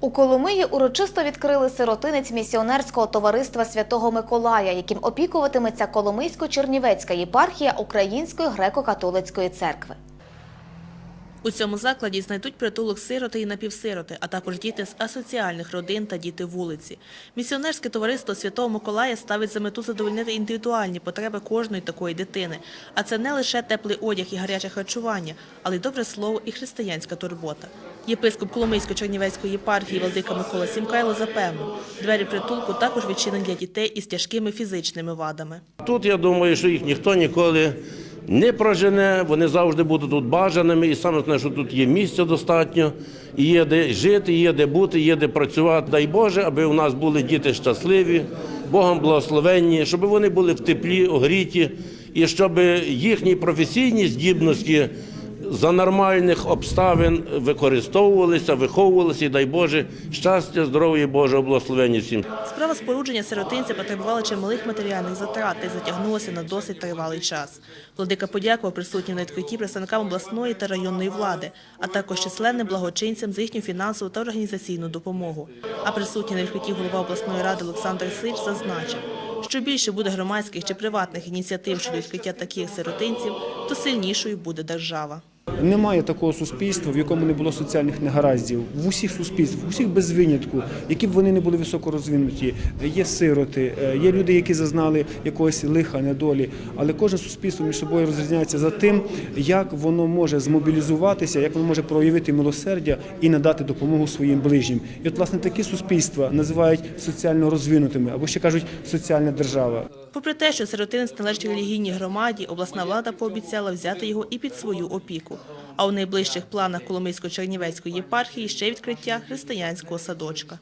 У Коломиї урочисто відкрили сиротинець місіонерського товариства Святого Миколая, яким опікуватиметься Коломийсько-Чернівецька єпархія Української греко-католицької церкви. У цьому закладі знайдуть притулок сироти і напівсироти, а також діти з асоціальних родин та діти вулиці. Місіонерське товариство Святого Миколая ставить за мету задовольнити індивідуальні потреби кожної такої дитини. А це не лише теплий одяг і гаряче харчування, але й добре слово і християнська турбота. Єпископ Коломийсько-Чернівецької єпархії Владика Микола Сімкайло запевнив, двері притулку також відчинені для дітей із тяжкими фізичними вадами. Тут я думаю, що їх ніхто ніколи не прожене, вони завжди будуть тут бажаними, і саме основне, що тут є місця достатньо, і є де жити, є де бути, є де працювати. Дай Боже, аби у нас були діти щасливі, Богом благословенні, щоб вони були в теплі, огріті, і щоб їхні професійні здібності за нормальних обставин використовувалися, виховувалися, і дай Боже, щастя, здоров'я, і Божого благословення всім. Справа спорудження сиротинця потребувала чималих матеріальних затрат й затягнулася на досить тривалий час. Владика подякував присутнім на відкритті представникам обласної та районної влади, а також численним благочинцям за їхню фінансову та організаційну допомогу. А присутній на відкритті голова обласної ради Олександр Сич зазначив, що більше буде громадських чи приватних ініціатив щодо відкриття таких сиротинців, то сильнішою буде держава. Немає такого суспільства, в якому не було соціальних негараздів. В усіх суспільствах, в усіх без винятку, які б вони не були високо розвинуті. Є сироти, е, є люди, які зазнали якогось лиха, недолі. Але кожне суспільство між собою розрізняється за тим, як воно може змобілізуватися, як воно може проявити милосердя і надати допомогу своїм ближнім. І от, власне, такі суспільства називають соціально розвинутими або ще кажуть соціальна держава. Попри те, що сиротинець належить релігійній громаді, обласна влада пообіцяла взяти його і під свою опіку. А у найближчих планах Коломийсько-Чернівецької єпархії ще відкриття християнського садочка.